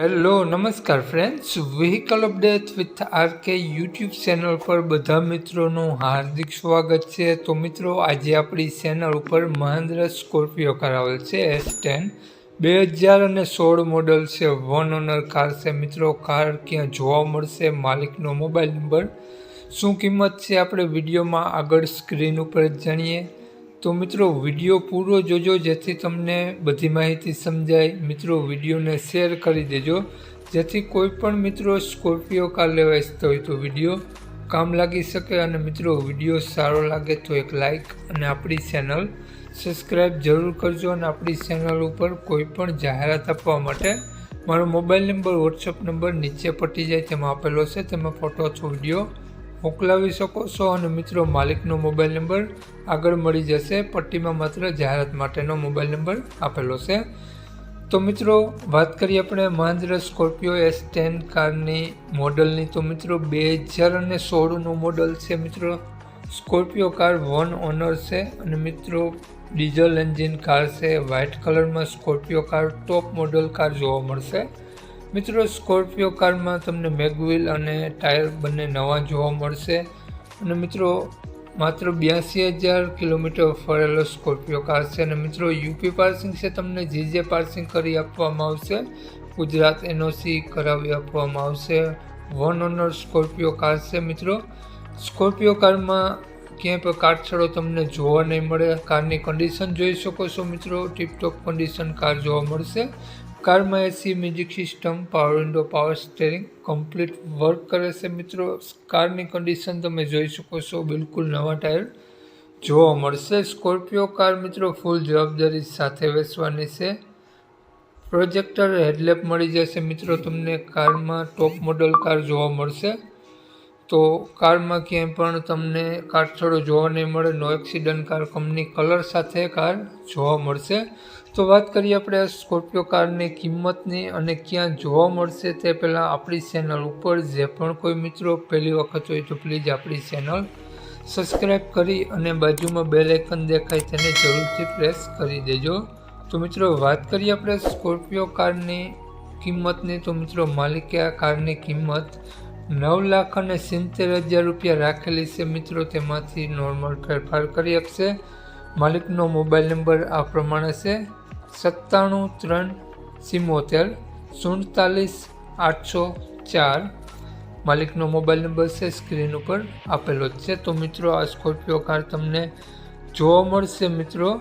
Hello નમસ્કાર friends vehicle update with RK YouTube channel પર બધા મિત્રોનું હાર્દિક સ્વાગત છે. તો મિત્રો, આજે આપણી ચેનલ ઉપર મહેન્દ્ર સ્કોર્પિયો કરાવેલ છે એસ ટેન બે હજાર અને સોળ મોડલ છે વન ઓનર કાર છે. મિત્રો કાર ક્યાં જોવા મળશે? માલિકનો મોબાઈલ નંબર શું કિંમત છે? આપણે વિડીયોમાં આગળ સ્ક્રીન ઉપર જાણીએ. તો મિત્રો, વીડિયો પૂરો જોજો, જેથી તમને બધી માહિતી સમજાય. મિત્રો, વિડીયોને શેર કરી દેજો. જેથી કોઈ પણ મિત્રો સ્કોર્પિયો કાર લેવા ઇચ્છતા હોય તો વીડિયો કામ લાગી શકે અને મિત્રો, વીડિયો સારો લાગે તો એક લાઈક અને આપણી ચેનલ સબસ્ક્રાઈબ જરૂર કરજો અને આપણી ચેનલ ઉપર કોઈ પણ જાહેરાત આપવા માટે મારો મોબાઈલ નંબર, વોટ્સઅપ નંબર નીચે પટી જાય, તેમાં આપેલો છે. તેમાં ફોટો અથવા વીડિયો મોકલાવી શકો છો અને મિત્રો, માલિકનો મોબાઈલ નંબર આગળ મળી જશે. પટ્ટીમાં માત્ર જાહેરાત માટેનો મોબાઈલ નંબર આપેલો છે. તો મિત્રો, વાત કરીએ આપણે મહેન્દ્ર સ્કોર્પિયો એસ ટેન કારની મોડલની. તો મિત્રો, બે હજાર અને સોળનું મોડલ છે મિત્રો. સ્કોર્પિયો કાર વન ઓનર છે અને મિત્રો, ડીઝલ એન્જિન કાર છે. વ્હાઇટ કલરમાં Scorpio car, top model car જોવા મળશે. મિત્રો, સ્કોર્પિયો કારમાં તમને મેગવિલ અને ટાયર બંને નવા જોવા મળશે. અને મિત્રો, માત્ર બ્યાસી હજાર કિલોમીટર ફરેલો સ્કોર્પિયો કાર છે. અને મિત્રો, યુપી પાર્સિંગ છે તમને જે જે પાર્સિંગ કરી આપવામાં આવશે, ગુજરાત એનઓસી કરાવી આપવામાં આવશે. વન ઓનર સ્કોર્પિયો કાર છે મિત્રો. સ્કોર્પિયો કારમાં ક્યાંય પણ કાટછડો તમને જોવા નહીં મળે. કારની કન્ડિશન જોઈ શકો છો મિત્રો. ટીપટોપ કન્ડિશન કાર જોવા મળશે. કારમાં AC music system power window, power steering complete work કરે છે મિત્રો. કારની કન્ડિશન તમે જોઈ શકો છો, બિલકુલ નવા ટાયર જોવા મળશે. સ્કોર્પિયો કાર મિત્રો ફૂલ જવાબદારી સાથે વેચવાની છે. પ્રોજેક્ટર હેડલેમ્પ મળી જશે મિત્રો, તમને કારમાં ટોપ મોડલ કાર જોવા મળશે. તો કારમાં ક્યાંય પણ તમને કાટછડો જોવા નહીં મળે no accident car company colour સાથે કાર જોવા મળશે. તો વાત કરીએ આપણે સ્કોર્પિયો કારની કિંમતની અને ક્યાં જોવા મળશે તે પહેલાં આપણી ચેનલ ઉપર જે પણ કોઈ મિત્રો પહેલી વખત હોય તો પ્લીઝ આપણી ચેનલ સબસ્ક્રાઈબ કરી અને બાજુમાં બે આઇકન દેખાય તેને જરૂરથી પ્રેસ કરી દેજો. તો મિત્રો વાત કરીએ આપણે સ્કોર્પિયો કારની કિંમતની, તો મિત્રો માલિકે આ કારની કિંમત નવ લાખ અને સિત્તેર હજાર રૂપિયા રાખેલી છે. મિત્રો, તેમાંથી નોર્મલ ફેરફાર કરી શકશે માલિકનો મોબાઈલ નંબર આ પ્રમાણે છે. સત્તાણું ત્રણ સિમોતેર સુડતાલીસ આઠસો ચાર. માલિકનો મોબાઈલ નંબર છે સ્ક્રીન ઉપર આપેલો જ છે. તો મિત્રો, આ સ્કોર્પિયો કાર તમને જોવા મળશે. મિત્રો,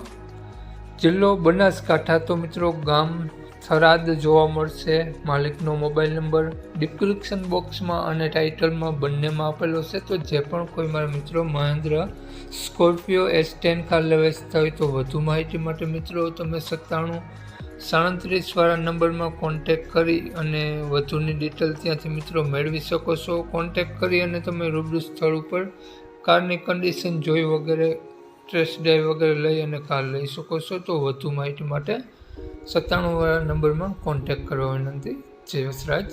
જિલ્લો બનાસકાંઠા. તો મિત્રો, ગામ થરાદ જોવા મળશે. માલિકનો મોબાઈલ નંબર ડિસ્ક્રિપ્શન બોક્સમાં અને ટાઇટલમાં બંનેમાં આપેલો છે. તો જે પણ કોઈ મારા મિત્રો Mahindra Scorpio S ten car લેવેચતા હોય તો વધુ માહિતી માટે મિત્રો તમે સત્તાણું સાડત્રીસવાળા નંબરમાં કોન્ટેક કરી અને વધુની ડિટેલ ત્યાંથી મિત્રો મેળવી શકો છો. કોન્ટેક કરી અને તમે રૂબરૂ સ્થળ ઉપર કારની કન્ડિશન જોઈ વગેરે ટેસ્ટ ડ્રાઈવ વગેરે લઈ અને કાર લઈ શકો છો. તો વધુ માહિતી માટે સત્તાણુંવાળા નંબરમાં કોન્ટેક કરવા વિનંતી. જય વસરાજ